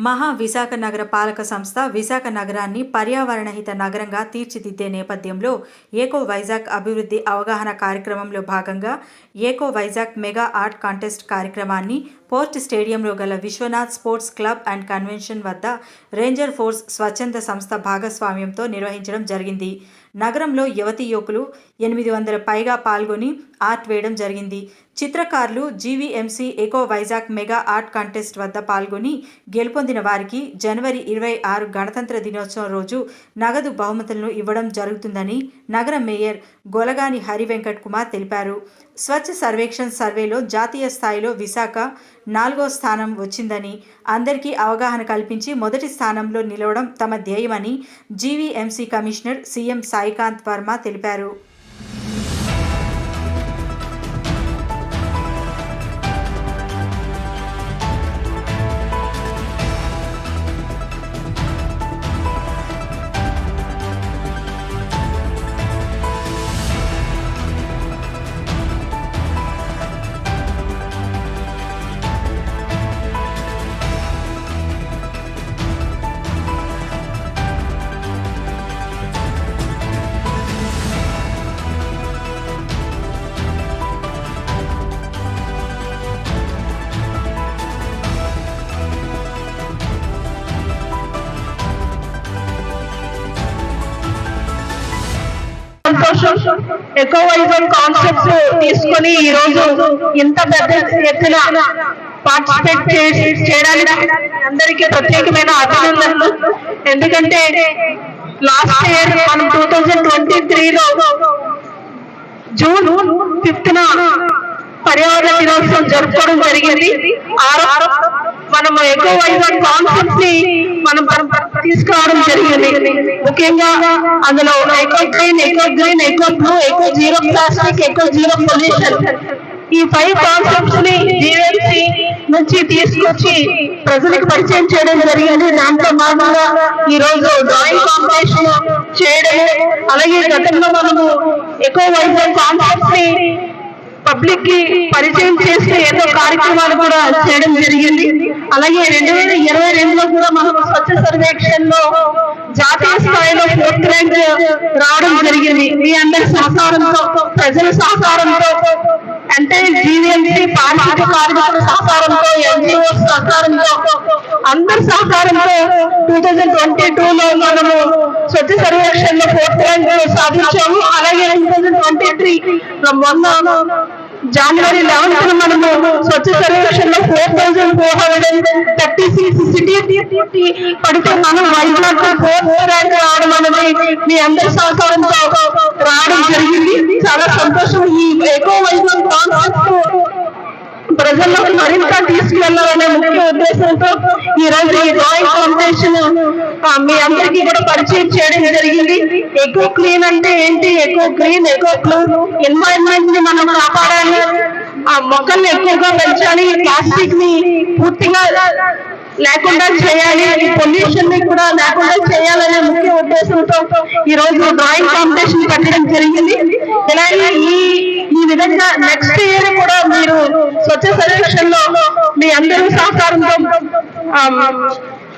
మహా విశాఖ నగర పాలక సంస్థ విశాఖ నగరాన్ని పర్యావరణహిత నగరంగా తీర్చిదిద్దే నేపథ్యంలో ఏకో వైజాగ్ అభివృద్ధి అవగాహన కార్యక్రమంలో భాగంగా eco Vizag mega art contest కార్యక్రమాన్ని పోర్ట్ స్టేడియంలో గల Vishwanath sports club and convention వద్ద రేంజర్ ఫోర్స్ స్వచ్ఛంద సంస్థ భాగస్వామ్యంతో నిర్వహించడం జరిగింది. నగరంలో యువతి యువకులు ఎనిమిది వందల పైగా పాల్గొని ఆర్ట్ వేయడం జరిగింది. చిత్రకారులు GVMC eco Vizag mega art contest వద్ద పాల్గొని గెలుపొందిన వారికి జనవరి ఇరవై ఆరు గణతంత్ర దినోత్సవం రోజు నగదు బహుమతులను ఇవ్వడం జరుగుతుందని నగర మేయర్ గొలగాని హరి వెంకట్ కుమార్ తెలిపారు. స్వచ్ఛ సర్వేక్షణ్ సర్వేలో జాతీయ స్థాయిలో విశాఖ నాలుగో స్థానం వచ్చిందని అందరికీ అవగాహన కల్పించి మొదటి స్థానంలో నిలవడం తమ ధ్యేయమని GVMC commissioner CM Saikanth Varma తెలిపారు. సంతోషం. ఎకోవైజం కాన్సెప్ట్స్ తీసుకొని ఈ రోజు ఇంత పెద్ద ఎత్తున పార్టిసిపేట్ చేయడానికి అందరికీ ప్రత్యేకమైన అభినందనలు. ఎందుకంటే లాస్ట్ ఇయర్ మనం టూ థౌజండ్ ట్వంటీ త్రీలో జూన్ ఫిఫ్త్ పర్యావరణ దినోత్సవం జరుపుకోవడం జరిగింది. మనం ఎక్కువ కాన్సెప్ట్ని మనం తీసుకురావడం జరిగింది. ముఖ్యంగా అందులో eco green eco green eco blue eco zero plastic eco zero pollution ఈ ఫైవ్ కాన్సెప్ట్స్ని జీవీఎంసీ నుంచి తీసుకొచ్చి ప్రజలకు పరిచయం చేయడం జరిగింది. దాంట్లో భాగంగా ఈ రోజు డ్రాయింగ్ కాంపిటీషన్ చేయడం అలాగే గతంలో మనము ఎక్కువ వైజాగ్ కాన్సెప్ట్స్ని పబ్లిక్కి పరిచయం చేసే ఎన్నో కార్యక్రమాలు కూడా చేయడం జరిగింది. అలాగే రెండు వేల ఇరవై రెండులో కూడా మనం స్వచ్ఛ సర్వేక్షణ లో జాతీయ స్థాయిలో ఫోర్త్ ర్యాంక్ రావడం జరిగింది. మీ అందరి సహకారంతో ప్రజల సహకారంతో అంటే జీవీఎంసీ పారిశుద్ధ్య కార్మికుల సహకారంతో ఎన్జిఓ సహకారంతో అందరి సహకారంతో టూ థౌజండ్ ట్వంటీ టూ లో మనము స్వచ్ఛ సర్వేక్షణ లో ఫోర్త్ ర్యాంక్ సాధించాము. అలాగే టూ థౌజండ్ ట్వంటీ త్రీ మొన్న జనవరి లెవెన్త్ మనము స్వచ్ఛ సర్వేక్షణ లో four thousand four hundred thirty six city పడితే మనం వైజాగ్ ఫోర్త్ ర్యాంక్ రావడం అనేది మీ అందరి సహకారంతో రావడం జరిగింది. చాలా సంతోషం. ఈ ఎకో వైజాగ్ కాన్సెప్ట్ ప్రజల్లో మరింత తీసుకెళ్ళాలనే ముఖ్య ఉద్దేశంతో ఈ రోజు ఈ డ్రాయింగ్ కాంపిటీషన్ మీ అందరికీ కూడా పరిచయం చేయడం జరిగింది. ఎక్కువ క్లీన్ అంటే ఏంటి? ఎక్కువ గ్రీన్ ఎక్కువ బ్లూ ఎన్వైరన్మెంట్ని మనం కాపాడాలి. ఆ మొక్కల్ని ఎక్కువగా పెంచాలి. ప్లాస్టిక్ని పూర్తిగా లేకుండా చేయాలి పొల్యూషన్ని కూడా లేకుండా చేయాలనే ముఖ్య ఉద్దేశంతో ఈ రోజు డ్రాయింగ్ కాంపిటీషన్ పెట్టడం జరిగింది. ఇలాగే ఈ ఈ విధంగా నెక్స్ట్ ఇయర్ కూడా మీరు స్వచ్ఛ సర్వేక్షణ లో మీ అందరూ సహకారంతో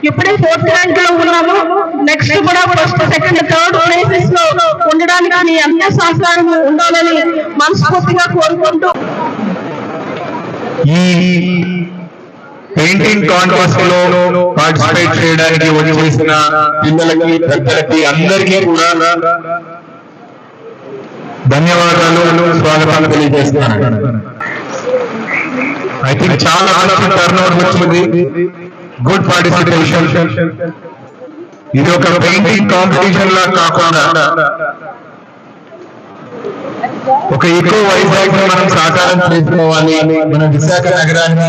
ఇప్పుడే ఫోర్త్ ర్యాంక్లో ఉన్నాము. నెక్స్ట్ కూడా ఫస్ట్ సెకండ్ థర్డ్ ప్లేసెస్లో ఉండడానికి మీ అందరి సహకారం ఉండాలని మనస్ఫూర్తిగా కోరుకుంటూ ఈ పెయింటింగ్ కాంటెస్ట్లో పార్టిసిపేట్ చేయడానికి వచ్చేసిన పిల్లలకి పెద్దలకి అందరికీ కూడా ధన్యవాదాలు స్వాగతాలు తెలియజేస్తున్నాను. ఐ థింక్ చాలా ఆలోచన టర్న్ వచ్చింది. గుడ్ పార్టిసిపేషన్ ఇది ఒక పెయింటింగ్ కాంపిటీషన్ లా కాకుండా ఒక ఎక్కువ వైజాగ్ మనం సాకారం చేసుకోవాలి. మన విశాఖ నగరాన్ని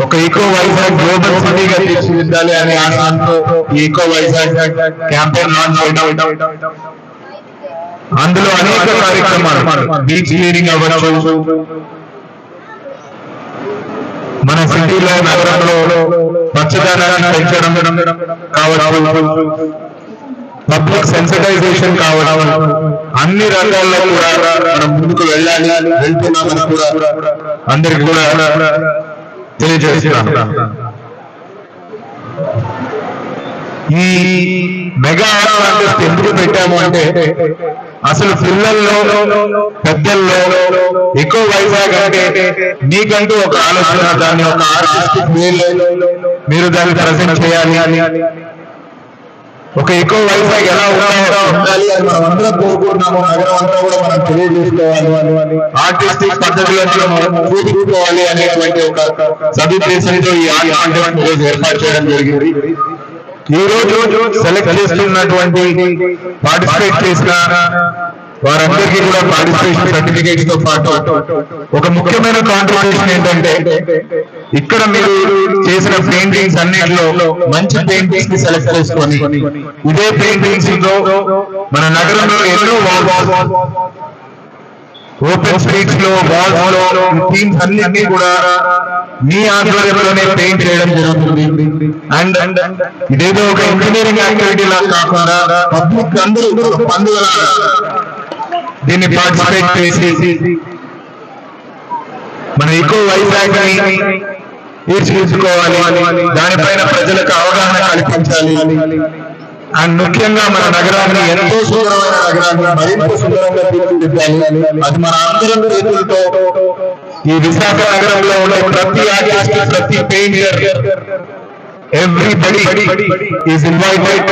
ఒక ఈకో వైజాగ్ గ్లోబల్ సిటీగా తీర్చిదిద్దాలి అనే ఆశతో ఈ ఈకో వైజాగ్ క్యాంపెయిన్ లాంచ్ చేయడం. అందులో అనేక కార్యక్రమాలు. బీచ్ క్లీనింగ్ అవ్వచ్చు. మన సిటీలో నగరంలో పచ్చదనాన్ని పెంచడం కావచ్చు. పబ్లిక్ సెన్సిటైజేషన్ కావడం అన్ని రంగాల్లో కూడా మనం ముందుకు వెళ్ళాలి. వెళ్తున్నామని కూడా అందరికి కూడా తెలియజేస్తున్నాను. ఈ మెగా ఆటో ఎందుకు పెట్టాము అంటే అసలు పిల్లల్లో పెద్దల్లో ఎక్కువ వైజాగ్ అంటే నీకంటూ ఒక ఆలోచన దాన్ని ఒక ఆర్టిస్టిక్ మీరు దాన్ని ప్రజెంట్ చేయాలి అని. ఒక ఎక్కువ వైజాగ్ ఎలా ఉండాలో అని మనం అందరం కోరుకుంటున్నాము. నగరం అంతా కూడా మనం తెలియజేసుకోవాలి. ఆర్టిస్టిక్ పద్ధతిలో మనం చూపించుకోవాలి అనేటువంటి ఒక సదుద్దేశంతో ఈ ఈరోజు ఏర్పాటు చేయడం జరిగింది. ఈ రోజు సెలెక్ట్ చేస్తున్నటువంటి పార్టిసిపేట్ చేసిన వారందరికీ కూడా పార్టిసిపేషన్ సర్టిఫికేట్స్తో పాటు ఒక ముఖ్యమైన కాంట్రిబ్యూషన్ ఏంటంటే ఇక్కడ మీరు చేసిన పెయింటింగ్స్ అన్నిటిలో మంచి పెయింటింగ్స్ని సెలెక్ట్ చేసుకొని ఇదే పెయింటింగ్స్లో మన నగరంలో ఎన్నో ఓపెన్ స్ట్రీట్స్లో వాల్స్లో థీమ్స్ అన్నింటినీ కూడా మీ ఆధ్వర్యంలోనే పెయింట్ చేయడం జరుగుతుంది. అండ్ ఇదేదో ఒక ఇంజనీరింగ్ యాక్టివిటీ లాగా కాకుండా పబ్లిక్ అందరూ పండుగ దీన్ని పార్టిసిపేట్ చేసి మన ఎక్కువ వైజాగ్ తీర్చిదిద్దుకోవాలి. దానిపైన ప్రజలకు అవగాహన కల్పించాలి. అండ్ ముఖ్యంగా మన నగరాన్ని ఎంతో సుందరమైన నగరాన్ని మరింత సుందరంగా తీర్చిదిద్దాలి. అది మన అందరం చేతులతో ఈ విశాఖ నగరంలో ఉండే ప్రతి ఆర్టిస్ట్ ప్రతి పెయింటర్ ఎవ్రీబడి ఈస్ ఇన్వైటెడ్